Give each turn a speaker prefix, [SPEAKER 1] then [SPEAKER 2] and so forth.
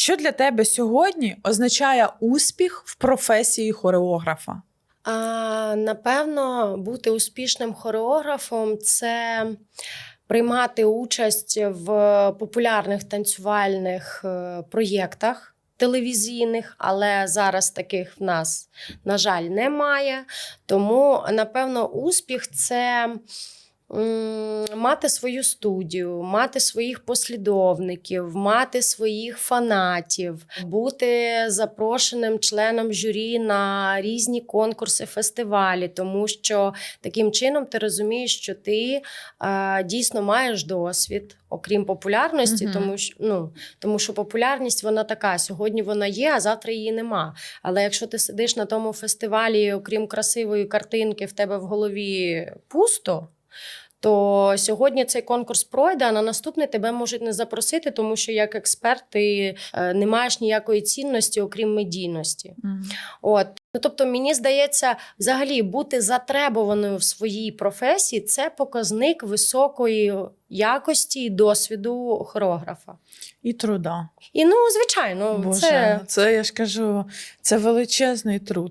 [SPEAKER 1] Що для тебе сьогодні означає успіх в професії хореографа?
[SPEAKER 2] А, напевно, бути успішним хореографом це приймати участь в популярних танцювальних е, проєктах телевізійних, але зараз таких в нас, на жаль, немає. Тому, напевно, успіх це. Мати свою студію, мати своїх послідовників, мати своїх фанатів, бути запрошеним членом журі на різні конкурси, фестивалі, тому що таким чином ти розумієш, що ти е, дійсно маєш досвід, окрім популярності,
[SPEAKER 1] Мгм.
[SPEAKER 2] тому що ну тому що популярність вона така. Сьогодні вона є, а завтра її нема. Але якщо ти сидиш на тому фестивалі, окрім красивої картинки, в тебе в голові пусто. То сьогодні цей конкурс пройде, а на наступний тебе можуть не запросити, тому що як експерт ти е, не маєш ніякої цінності, окрім медійності. От. Ну, тобто, мені здається, взагалі бути затребуваною в своїй професії це показник високої якості і досвіду хореографа.
[SPEAKER 1] І труда.
[SPEAKER 2] І ну, звичайно,
[SPEAKER 1] Боже,
[SPEAKER 2] це
[SPEAKER 1] це я ж кажу, це величезний труд.